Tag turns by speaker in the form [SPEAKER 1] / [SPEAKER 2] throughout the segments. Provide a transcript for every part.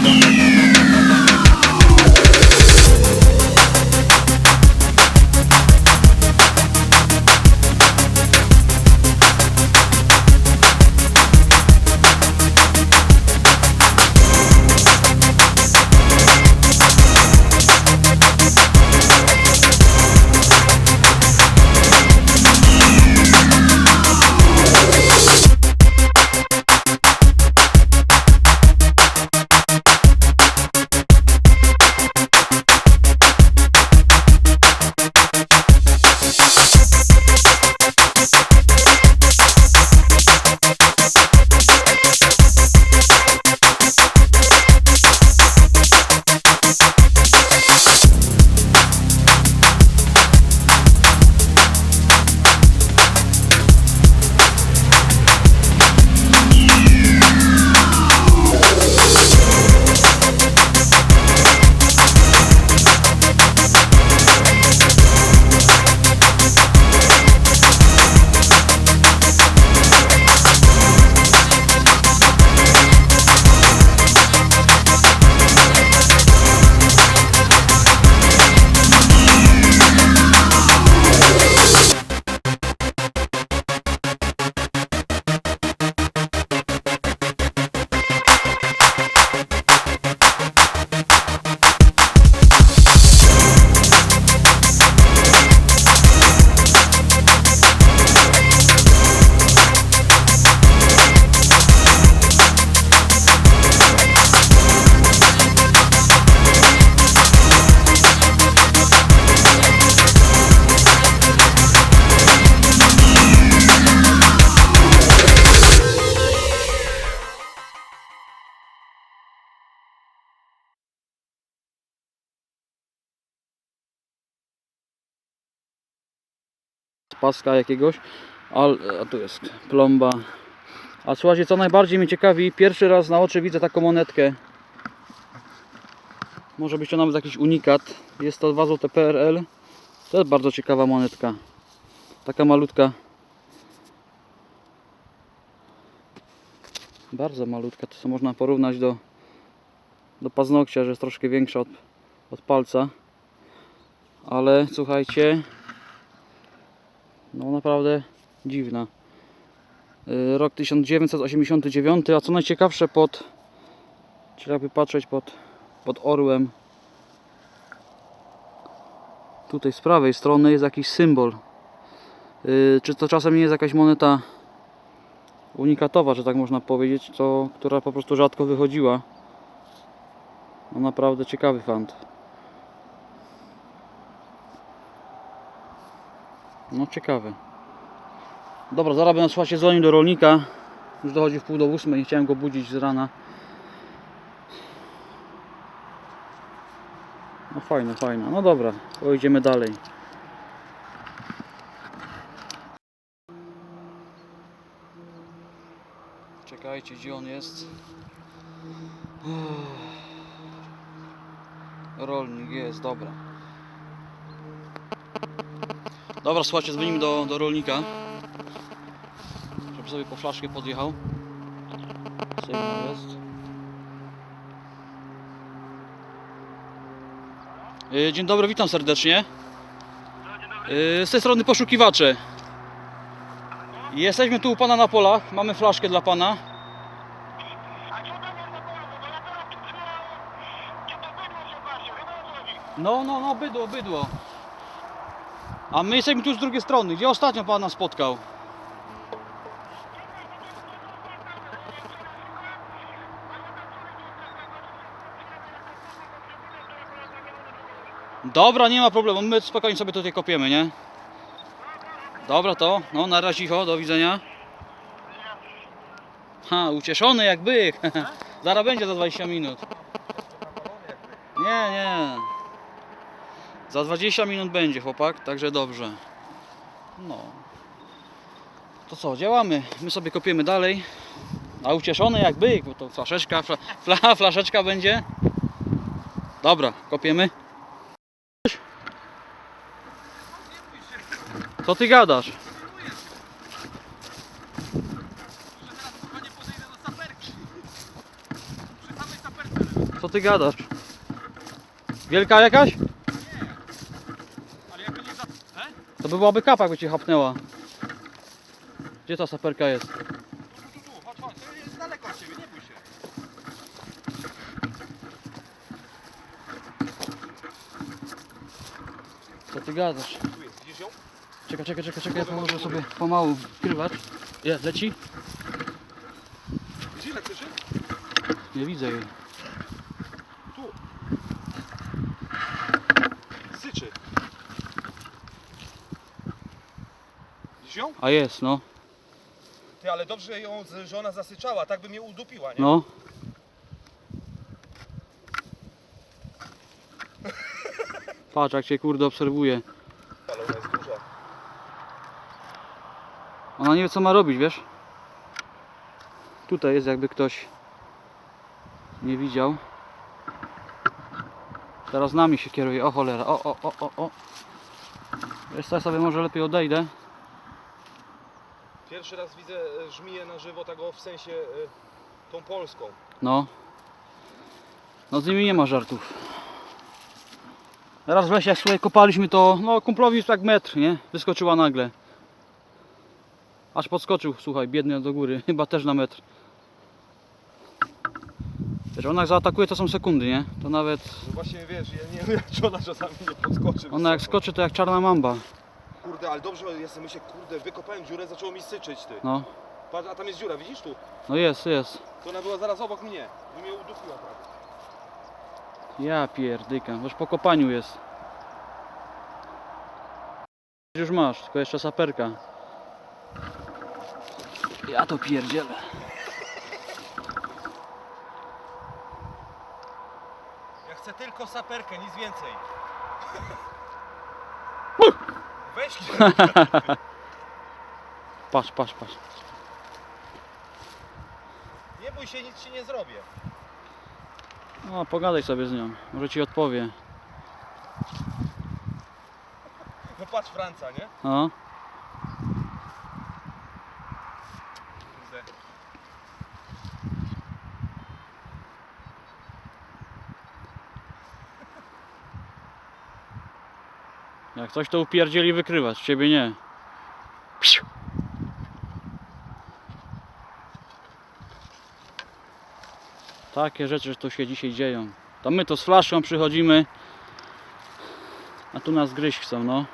[SPEAKER 1] Thank you. Paska jakiegoś, ale a tu jest plomba. A słuchajcie, co najbardziej mnie ciekawi, pierwszy raz na oczy widzę taką monetkę. Może być to nawet jakiś unikat. Jest to 2 zł PRL. To jest bardzo ciekawa monetka. Taka malutka. Bardzo malutka, to co można porównać do, do paznokcia, że jest troszkę większa od, od palca. Ale słuchajcie, no naprawdę dziwna. Y, Rok 1989, a co najciekawsze pod jakby patrzeć pod, pod orłem tutaj z prawej strony jest jakiś symbol. Y, Czy to czasem nie jest jakaś moneta unikatowa, że tak można powiedzieć, to, która po prostu rzadko wychodziła. No naprawdę ciekawy fant. No ciekawy. Dobra, zaraz będę słuchajcie dzwonił do rolnika. Już dochodzi w pół do ósmej, chciałem go budzić z rana. No fajne, fajne. No dobra, pojedziemy dalej. Czekajcie, gdzie on jest? Rolnik jest, dobra. Dobra, słuchajcie, dzwonimy do, do rolnika. Żeby sobie po flaszkę podjechał. Sygnał jest. Y, Dzień dobry, witam serdecznie. Y, Z tej strony poszukiwacze. Jesteśmy tu u pana na polach. Mamy flaszkę dla pana. No, no, no, bydło, bydło. A my jesteśmy tu z drugiej strony. Gdzie ostatnio pana spotkał? Dobra, nie ma problemu. My spokojnie sobie tutaj kopiemy, nie? Dobra to. No, na razie cicho, do widzenia. Ha, ucieszony jak byk. Zaraz będzie za 20 minut. Nie, nie. Za 20 minut będzie chłopak, także dobrze. No. To co, działamy. My sobie kopiemy dalej. A ucieszony jak byk, bo to flaszeczka, fla, fla, flaszeczka będzie. Dobra, kopiemy. Co ty gadasz? Co ty gadasz? Wielka jakaś?
[SPEAKER 2] Ale jakby nie za... E?
[SPEAKER 1] To by byłaby kapa, jakby cię chapnęła. Gdzie ta saperka jest?
[SPEAKER 2] Tu, tu, tu, tu, chodź, chodź. To jest daleko od ciebie, nie bój się.
[SPEAKER 1] Co ty gadasz?
[SPEAKER 2] Tu jest, widzisz ją?
[SPEAKER 1] Czekaj, czekaj, czekaj, czekaj, ja położę sobie pomału krywacz. Jest, leci?
[SPEAKER 2] Ile krzyczy?
[SPEAKER 1] Nie widzę jej.
[SPEAKER 2] Tu. Syczy. Widzisz ją?
[SPEAKER 1] A jest, no.
[SPEAKER 2] Ty, ale dobrze ją, że ona zasyczała, tak by mnie udupiła, nie?
[SPEAKER 1] No. Patrz jak cię kurde obserwuje.
[SPEAKER 2] Ale ona jest duża.
[SPEAKER 1] Ona nie wie co ma robić, wiesz? Tutaj jest jakby ktoś nie widział. Teraz nami się kieruje. O cholera. O, o, o, o, o. Wiesz co, ja sobie może lepiej odejdę.
[SPEAKER 2] Pierwszy raz widzę e, żmiję na żywo, tego w sensie e, tą polską.
[SPEAKER 1] No. No z nimi nie ma żartów. Raz w lesie jak słuchaj kopaliśmy to, no kumplowi tak metr, nie? Wyskoczyła nagle. Aż podskoczył, słuchaj, biedny do góry, chyba też na metr. Wiesz, ona jak zaatakuje to są sekundy, nie? To nawet,
[SPEAKER 2] No właśnie wiesz, ja nie wiem czy ona czasami nie podskoczy.
[SPEAKER 1] ona jak skoczy to jak czarna mamba.
[SPEAKER 2] Kurde, ale dobrze jest, myślę, kurde, wykopałem dziurę, zaczęło mi syczyć, ty.
[SPEAKER 1] No,
[SPEAKER 2] Patrz, a tam jest dziura, widzisz tu?
[SPEAKER 1] no jest, jest.
[SPEAKER 2] To ona była zaraz obok mnie. By mnie udupiła prawie.
[SPEAKER 1] Ja pierdykam, już po kopaniu jest. Już masz, tylko jeszcze saperka. Ja to pierdzielę.
[SPEAKER 2] Ja chcę tylko saperkę, nic więcej. Weź
[SPEAKER 1] Patrz, patrz, patrz.
[SPEAKER 2] Nie bój się, nic ci nie zrobię.
[SPEAKER 1] No, pogadaj sobie z nią, może ci odpowie.
[SPEAKER 2] No patrz Franca, nie?
[SPEAKER 1] No,
[SPEAKER 2] Kurde.
[SPEAKER 1] Jak coś to upierdzieli wykrywać, ciebie nie. Psiu. Takie rzeczy tu się dzisiaj dzieją. To my to z flaszką przychodzimy, a tu nas gryźć chcą, no.
[SPEAKER 2] No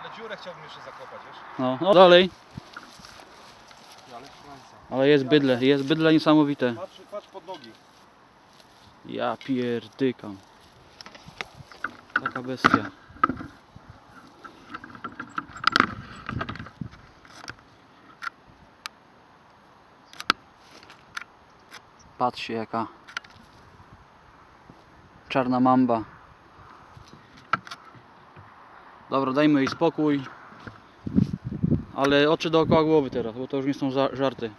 [SPEAKER 2] ale dziurę chciałbym jeszcze zakopać, wiesz?
[SPEAKER 1] No, no dalej.
[SPEAKER 2] Ale.
[SPEAKER 1] Ale jest bydle, jest bydle niesamowite.
[SPEAKER 2] Patrz, patrz pod nogi.
[SPEAKER 1] Ja pierdykam. Taka bestia. Patrzcie jaka czarna mamba. Dobra, dajmy jej spokój. Ale oczy dookoła głowy teraz, bo to już nie są za- żarty.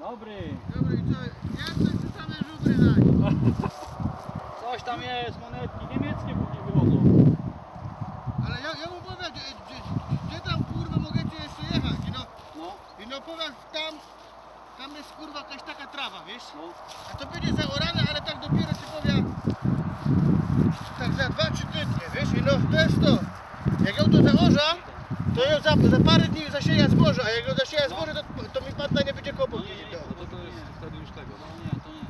[SPEAKER 1] Dobry.
[SPEAKER 3] Dobry, to jest same żubry dać?
[SPEAKER 1] Coś tam jest, monetki niemieckie później wychodzą.
[SPEAKER 3] Ale ja, ja mu powiem, gdzie, gdzie, gdzie tam kurwa mogę cię jeszcze jechać? I no,
[SPEAKER 1] No,
[SPEAKER 3] i no powiem tam, tam jest kurwa jakaś taka trawa, wiesz?
[SPEAKER 1] no.
[SPEAKER 3] A to będzie zaorane, ale tak dopiero ci powiem, tak za 2-3 tygodnie, wiesz? I no to jest to. Jak ją to zaorza, to ją za, za parę dni zasieja zboże, a jak ją zasieja zboże, to, to mi panna nie będzie kopał.
[SPEAKER 1] No nie, nie,
[SPEAKER 2] No to jest wtedy już tego.
[SPEAKER 1] No nie, to nie.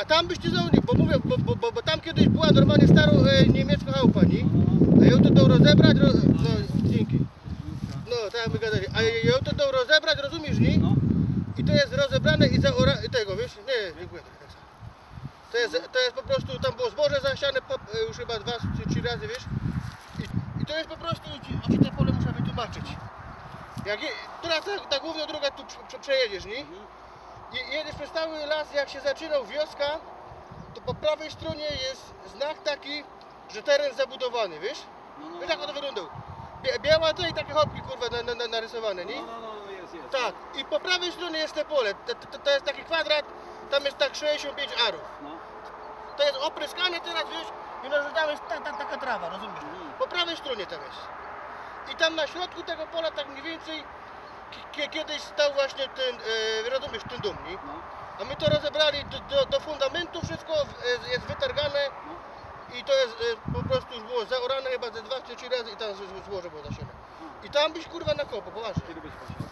[SPEAKER 3] A tam byście zaorali, bo mówię, bo, bo, bo, bo tam kiedyś była normalnie starą e, niemiecką chałupa, nie? A ją to dał rozebrać, ro... no dzięki. No, tak my gadali. A ją to dał rozebrać, rozumiesz, nie?
[SPEAKER 1] No.
[SPEAKER 3] I to jest rozebrane i zaora... i tego, wiesz? Nie, dziękuję. To jest, to jest po prostu, tam było zboże zasiane po, e, już chyba dwa czy trzy razy, wiesz? I, i to jest po prostu, ci, ci te pole muszę wytłumaczyć. Jak je, teraz ta, ta główna droga tu prze, prze, przejedziesz, nie? I jedziesz przez cały las, jak się zaczynał wioska, to po prawej stronie jest znak taki, że teren zabudowany, wiesz?
[SPEAKER 1] No,
[SPEAKER 3] Wiesz jak on to wyglądał? Bie- Biała to i takie hopki kurwa na, na, na, narysowane, nie?
[SPEAKER 2] No, no, no, jest, jest.
[SPEAKER 3] Tak, i po prawej stronie jest te pole, to, to, to jest taki kwadrat, tam jest tak 65 arów.
[SPEAKER 1] No.
[SPEAKER 3] To jest opryskane teraz, wiesz, i no, że tam jest ta, ta, taka trawa, rozumiesz?
[SPEAKER 1] Mhm.
[SPEAKER 3] Po prawej stronie tam jest. I tam na środku tego pola tak mniej więcej ki- kiedyś stał właśnie ten, e, rozumiesz, ten dom, nie?
[SPEAKER 1] No.
[SPEAKER 3] A my to rozebrali do, do, do fundamentu, wszystko jest, jest wytargane i to jest e, po prostu już było zaorane chyba ze dwa czy trzy razy i tam złoże było zasiane. I tam byś kurwa nakopał, poważnie.
[SPEAKER 2] Kiedy pasiał?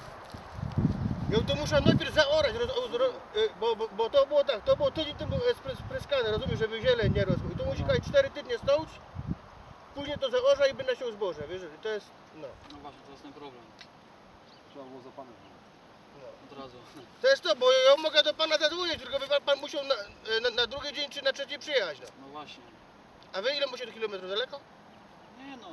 [SPEAKER 3] Ja to muszę najpierw zaorać, roz, ro, e, bo, bo, bo to było tak, to było tydzień temu e, spry- spryskane, rozumiesz, żeby zieleń nie rosło. I to musi kajać 4 tygodnie stoć, później to zaorza i będę się zboże, wiesz, to jest, no.
[SPEAKER 1] No właśnie, to jest ten problem.
[SPEAKER 2] Trzeba było za panem.
[SPEAKER 1] Od razu.
[SPEAKER 3] To jest to, bo ja mogę do pana zadzwonić, tylko by pan, pan musiał na, e, na, na drugi dzień czy na trzeci przyjechać, no.
[SPEAKER 1] No właśnie.
[SPEAKER 3] A wy ile musicie kilometrów daleko?
[SPEAKER 1] Nie no.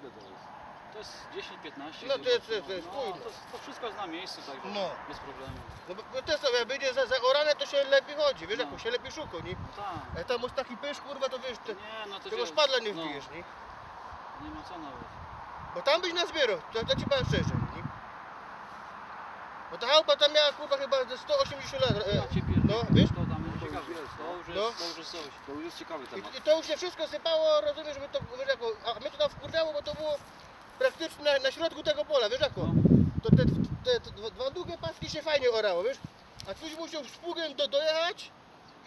[SPEAKER 2] Ile to jest?
[SPEAKER 1] To jest 10-15.
[SPEAKER 3] No to jest- to jest- to jest
[SPEAKER 1] no,
[SPEAKER 3] no.
[SPEAKER 1] to, to wszystko jest na miejscu, także
[SPEAKER 3] No.
[SPEAKER 1] bez problemu.
[SPEAKER 3] No bo, bo to jest jak będzie za, zaorane, to się lepiej chodzi, wiesz,
[SPEAKER 1] No.
[SPEAKER 3] jak się lepiej szuka, nie?
[SPEAKER 1] No tak.
[SPEAKER 3] A tam masz taki pysz, kurwa, to wiesz, te,
[SPEAKER 1] Nie no to
[SPEAKER 3] tego
[SPEAKER 1] się-
[SPEAKER 3] szpadla nie
[SPEAKER 1] no,
[SPEAKER 3] wbijesz, nie?
[SPEAKER 1] Nie ma co nawet.
[SPEAKER 3] Bo tam byś nazbierał, to, to ci powiem szczerze, nie? Bo ta chałupa tam miała, kurwa, chyba ze 180 lat, e,
[SPEAKER 1] Ja cię pierdolę.
[SPEAKER 3] no, wiesz?
[SPEAKER 1] To tam jest
[SPEAKER 2] To już
[SPEAKER 1] ciekawe.
[SPEAKER 2] jest,
[SPEAKER 1] To już
[SPEAKER 3] no.
[SPEAKER 1] jest, to już jest coś.
[SPEAKER 2] To już jest ciekawy temat.
[SPEAKER 3] I, I to już się wszystko sypało, rozumiesz, żeby to, wiesz, jako, a mnie to tam wkurzało, bo to było praktycznie na, na środku tego pola, wiesz, jako?
[SPEAKER 1] No.
[SPEAKER 3] To te, te, te dwa- długie paski się fajnie orało, wiesz? A ktoś musiał z pługiem do, dojechać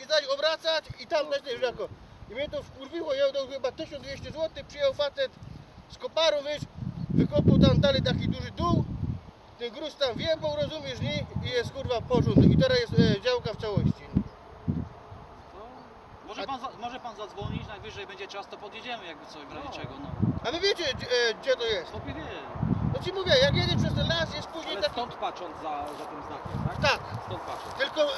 [SPEAKER 3] i dać obracać i tam dać, wiesz, jako? I mnie to wkurwiło, ja dał chyba 1200 zł, przyjął facet z koparu, wiesz, wykopał tam dalej taki duży dół, ten gruz tam wjebał, rozumiesz, nie? I jest kurwa porządek i teraz jest e, działka w całości.
[SPEAKER 1] Może, pan, za, może pan zadzwonić, najwyżej będzie czas, to podjedziemy jakby coś, w razie
[SPEAKER 2] No.
[SPEAKER 1] czego, no.
[SPEAKER 3] A wy wiecie, gdzie, e, gdzie to jest?
[SPEAKER 1] Sobie wie.
[SPEAKER 3] No ci mówię, jak jedzie przez ten las, jest później
[SPEAKER 2] Ale
[SPEAKER 3] taki...
[SPEAKER 2] stąd patrząc za, za tym znakiem, tak?
[SPEAKER 3] Tak,
[SPEAKER 2] Stąd patrząc.
[SPEAKER 3] tylko e,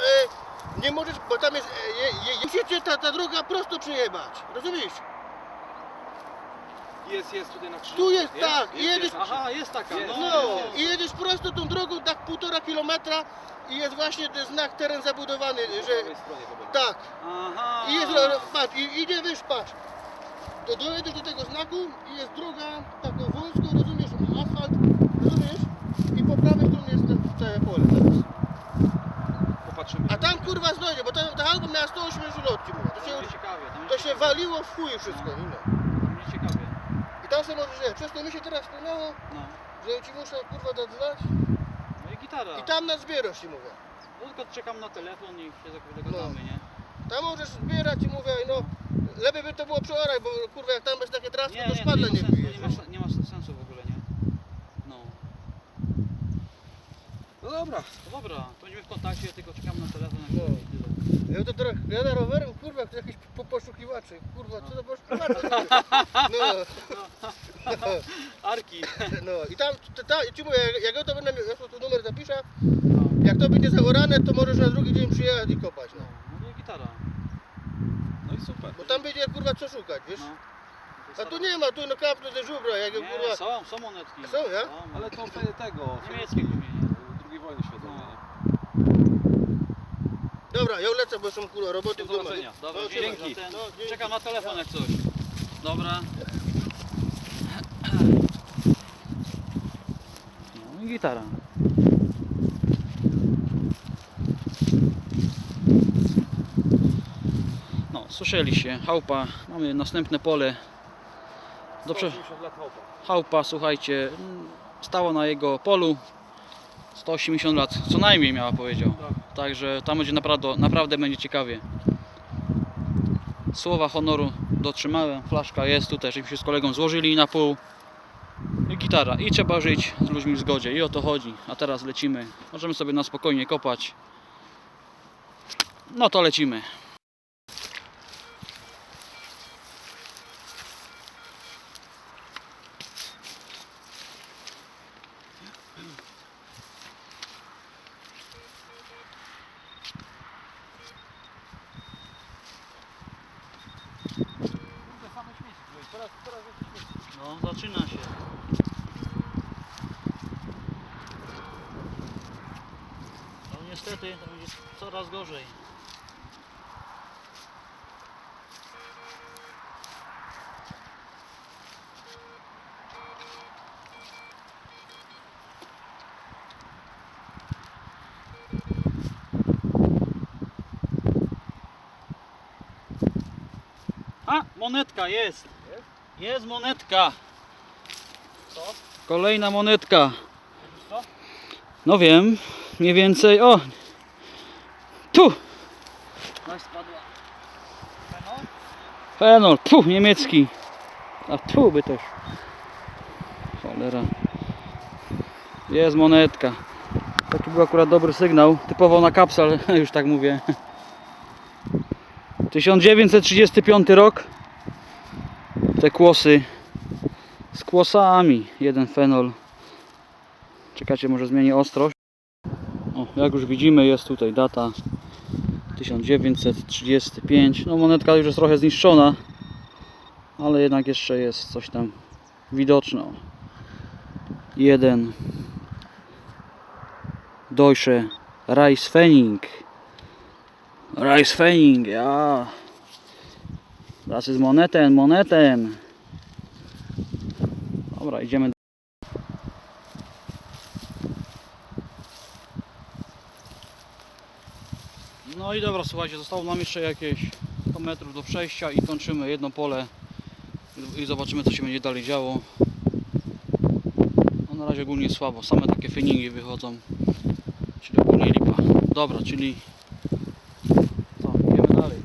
[SPEAKER 3] nie możesz, bo tam jest, e, je, je, musicie ta, ta droga prosto przejebać, rozumiesz?
[SPEAKER 2] Jest, jest tutaj na krzyżu.
[SPEAKER 3] Tu jest, tak, jedziesz-
[SPEAKER 1] Aha, jest taka,
[SPEAKER 2] Jest.
[SPEAKER 1] no.
[SPEAKER 3] No, i jedziesz prosto tą drogą tak półtora kilometra i jest właśnie ten znak teren zabudowany,
[SPEAKER 2] Po
[SPEAKER 3] że
[SPEAKER 2] prawej stronie to będzie.
[SPEAKER 3] tak.
[SPEAKER 1] Aha.
[SPEAKER 3] I jest, ro- patrz, i idzie, wiesz, patrz. To dojedziesz do tego znaku i jest droga taką wąską, rozumiesz, asfalt, rozumiesz? I po prawej stronie jest te- całe pole teraz.
[SPEAKER 2] Popatrzymy.
[SPEAKER 3] A tam kurwa znajdzie, bo ta, ta chałupa miała 180 lat, ci mówię. To
[SPEAKER 1] To
[SPEAKER 3] się,
[SPEAKER 1] będzie ciekawie.
[SPEAKER 3] To
[SPEAKER 1] będzie
[SPEAKER 3] się
[SPEAKER 1] ciekawie.
[SPEAKER 3] waliło w chuj wszystko, nie no.
[SPEAKER 1] Tam będzie ciekawie.
[SPEAKER 3] I tam sobie możesz, że przez to mi się teraz wspomniało,
[SPEAKER 1] No.
[SPEAKER 3] że ci muszę kurwa zadzwonić
[SPEAKER 1] No i gitara.
[SPEAKER 3] i tam nas zbierasz, ci mówię.
[SPEAKER 1] No tylko czekam na telefon i się dogadamy, nie?
[SPEAKER 3] Tam możesz zbierać i mówię, no lepiej by to było przeorać, bo kurwa jak tam jest takie trasy,
[SPEAKER 1] Nie,
[SPEAKER 3] to
[SPEAKER 1] nie, to
[SPEAKER 3] szpadle
[SPEAKER 1] nie,
[SPEAKER 3] nie
[SPEAKER 1] ma sensu, nie, ma, nie ma sensu w ogóle, nie? No.
[SPEAKER 2] No dobra.
[SPEAKER 1] To dobra, to będziemy w kontakcie, tylko czekam na telefon.
[SPEAKER 3] No. Ja to trochę, ja na rowerem, kurwa, to jakieś po, poszukiwacze, kurwa, co to poszukiwacze? No,
[SPEAKER 1] Arki.
[SPEAKER 3] no i tam, ta, ta, ci mówię, jak, ja to będę miał, ja tu numer zapiszę,
[SPEAKER 1] No,
[SPEAKER 3] jak to będzie zaorane, to możesz na drugi dzień przyjechać i kopać,
[SPEAKER 1] no,
[SPEAKER 3] no.
[SPEAKER 1] no i gitara.
[SPEAKER 2] No i super.
[SPEAKER 3] Bo tam będzie kurwa co szukać, wiesz?
[SPEAKER 1] No.
[SPEAKER 3] A tu nie ma, tu na kapnu te żubra, jak
[SPEAKER 1] Nie,
[SPEAKER 3] kurwa.
[SPEAKER 1] są, są monetki.
[SPEAKER 3] Są, ja?
[SPEAKER 2] Ale to tego.
[SPEAKER 1] Niemieckie głównie, nie?
[SPEAKER 2] II wojny światowej,
[SPEAKER 1] No.
[SPEAKER 2] nie?
[SPEAKER 3] Dobra, ja lecę, bo są kurwa roboty w
[SPEAKER 2] Do
[SPEAKER 3] domu.
[SPEAKER 2] zobaczenia.
[SPEAKER 1] Dobra,
[SPEAKER 3] No,
[SPEAKER 1] dzięki.
[SPEAKER 3] No, dzięki.
[SPEAKER 1] Czekam na telefon jak coś. Dobra. No i gitara. No, słyszeliście, chałupa, mamy następne pole. Do prze...
[SPEAKER 2] 180 lat hopa.
[SPEAKER 1] Chałupa, słuchajcie, mm, stało na jego polu 180 lat, co najmniej miała powiedział.
[SPEAKER 2] Tak.
[SPEAKER 1] Także tam będzie naprawdę, naprawdę będzie ciekawie. Słowa honoru dotrzymałem, flaszka jest tutaj, żeśmy się z kolegą złożyli na pół. I gitara. I trzeba żyć z ludźmi w zgodzie. I o to chodzi. A teraz lecimy. Możemy sobie na spokojnie kopać. No to lecimy.
[SPEAKER 2] Kurde, same śmieci. były. Teraz, teraz jest śmieci.
[SPEAKER 1] No, zaczyna się. No niestety to będzie coraz gorzej. A, monetka jest. Jest monetka.
[SPEAKER 2] Co?
[SPEAKER 1] Kolejna monetka. No wiem, mniej więcej, o, Tu! spadła. Fenol, tu, niemiecki. A tu by też. Cholera. Jest monetka. Taki był akurat dobry sygnał. Typowo na kapsel, już tak mówię. 1935 rok. Te kłosy z kłosami. Jeden fenol. Czekajcie, może zmienię ostrość. Jak już widzimy, jest tutaj data 1935. No monetka już jest trochę zniszczona, ale jednak jeszcze jest coś tam widoczne. Jeden Deutsche Reichspfennig. Reichspfennig, ja. Das ist Moneten, Moneten. Dobra, idziemy. No i dobra, słuchajcie, zostało nam jeszcze jakieś 100 metrów do przejścia i kończymy jedno pole i zobaczymy co się będzie dalej działo. No na razie ogólnie słabo, same takie feningi wychodzą, czyli ogólnie lipa. Dobra, czyli co, idziemy dalej.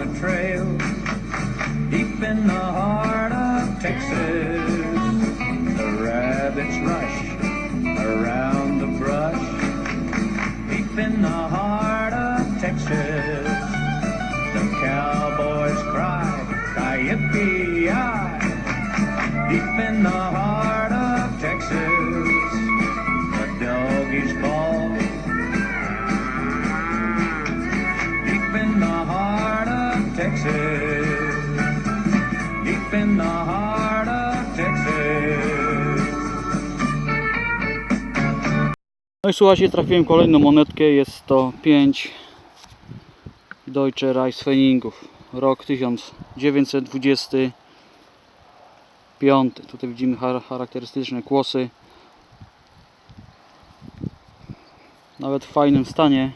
[SPEAKER 4] The trail, deep in the heart
[SPEAKER 1] No i słuchajcie, trafiłem kolejną monetkę, jest to 5 Deutsche Reichspfenningów, rok 1925. Tutaj widzimy char- charakterystyczne kłosy. Nawet w fajnym stanie.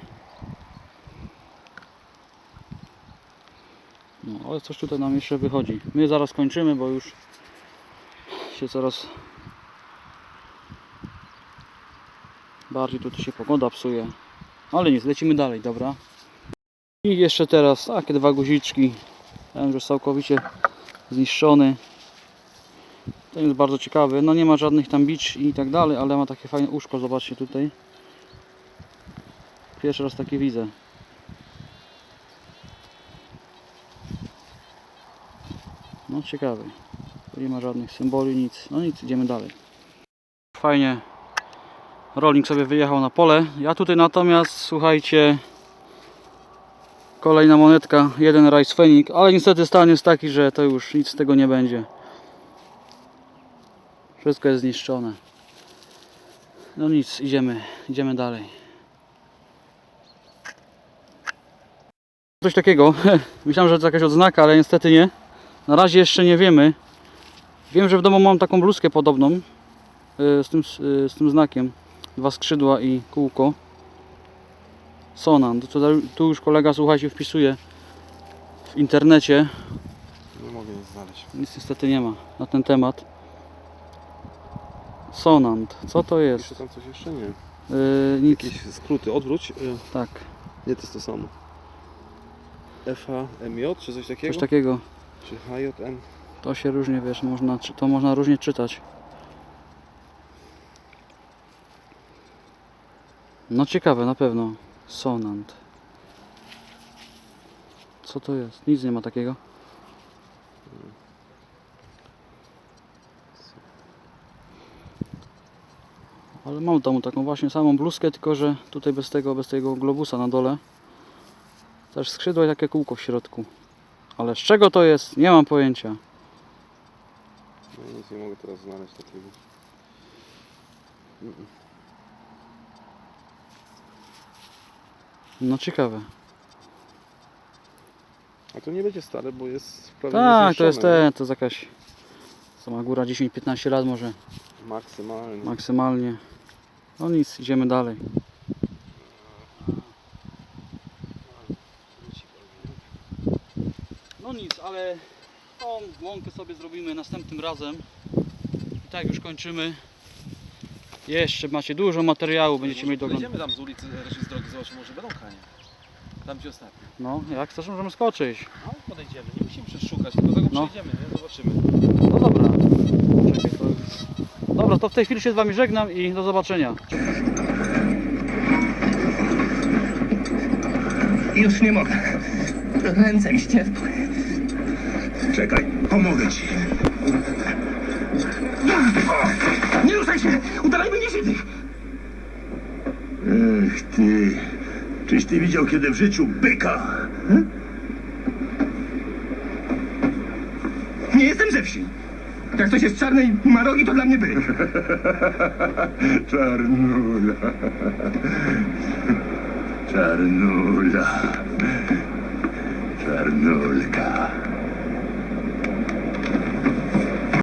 [SPEAKER 1] No, ale coś tutaj nam jeszcze wychodzi. My zaraz kończymy, bo już się coraz Bardziej tutaj się pogoda psuje. Ale nic, lecimy dalej, dobra. I jeszcze teraz takie dwa guziczki. Ten już całkowicie zniszczony. Ten jest bardzo ciekawy. No nie ma żadnych tam bić i tak dalej, ale ma takie fajne uszko, zobaczcie tutaj. Pierwszy raz takie widzę. No ciekawy. Tu nie ma żadnych symboli, nic. No nic, idziemy dalej. Fajnie rolnik sobie wyjechał na pole. Ja tutaj natomiast, słuchajcie, kolejna monetka, jeden Rice Fenik, ale niestety stan jest taki, że to już nic z tego nie będzie. Wszystko jest zniszczone. No nic, idziemy, idziemy dalej. Coś takiego. Myślałem, że to jakaś odznaka, ale niestety nie. Na razie jeszcze nie wiemy. Wiem, że w domu mam taką bluzkę podobną y, z tym, y, z tym znakiem dwa skrzydła i kółko. Sonan. To, tu już kolega, słuchajcie, wpisuje w internecie.
[SPEAKER 2] Nie mogę nic znaleźć.
[SPEAKER 1] Nic niestety nie ma na ten temat. Sonant. Co to jest?
[SPEAKER 2] Jeszcze tam coś jeszcze nie.
[SPEAKER 1] Yy, nic.
[SPEAKER 2] Jakieś skróty, odwróć. Y,
[SPEAKER 1] Tak,
[SPEAKER 2] Nie, to jest to samo. FHMJ czy coś takiego?
[SPEAKER 1] coś takiego.
[SPEAKER 2] Czy HJM?
[SPEAKER 1] To się różnie, wiesz, można, to można różnie czytać. No ciekawe, na pewno. Sonant. Co to jest? Nic nie ma takiego. Ale mam tam taką właśnie samą bluzkę, tylko że tutaj bez tego, bez tego globusa na dole. Też skrzydło i takie kółko w środku. Ale z czego to jest? Nie mam pojęcia.
[SPEAKER 2] No nic nie mogę teraz znaleźć takiego. Mm,
[SPEAKER 1] No ciekawe.
[SPEAKER 2] A to nie będzie stare, bo jest prawie
[SPEAKER 1] Tak, to jest
[SPEAKER 2] niezniszczone,
[SPEAKER 1] te, to jest jakaś sama góra 10-15 lat może
[SPEAKER 2] nie? Maksymalnie.
[SPEAKER 1] maksymalnie. No nic, idziemy dalej. No nic, ale Tą łąkę sobie zrobimy następnym razem. I tak już kończymy. Jeszcze macie dużo materiału, będziecie mieli do oglądania.
[SPEAKER 2] Idziemy tam z ulicy, raczej z drogi, zobaczymy, może będą kanie. Tam ci ostatnio.
[SPEAKER 1] No, jak chcesz, możemy skoczyć.
[SPEAKER 2] No, podejdziemy, nie musimy przeszukać, tylko tego
[SPEAKER 1] No.
[SPEAKER 2] przejdziemy, nie? Zobaczymy.
[SPEAKER 1] No dobra. Czekaj, to... Dobra, to w tej chwili się z Wami żegnam i do zobaczenia.
[SPEAKER 5] Już nie mogę. Ręce mi ścierpły.
[SPEAKER 6] Czekaj, pomogę ci.
[SPEAKER 5] Nie ruszaj się!
[SPEAKER 6] Ech ty, czyś ty widział kiedy w życiu byka? Hm?
[SPEAKER 5] Nie jestem ze wsi. Jak ktoś jest czarny i ma rogi, to dla mnie byk.
[SPEAKER 6] Czarnula. Czarnula. Czarnulka.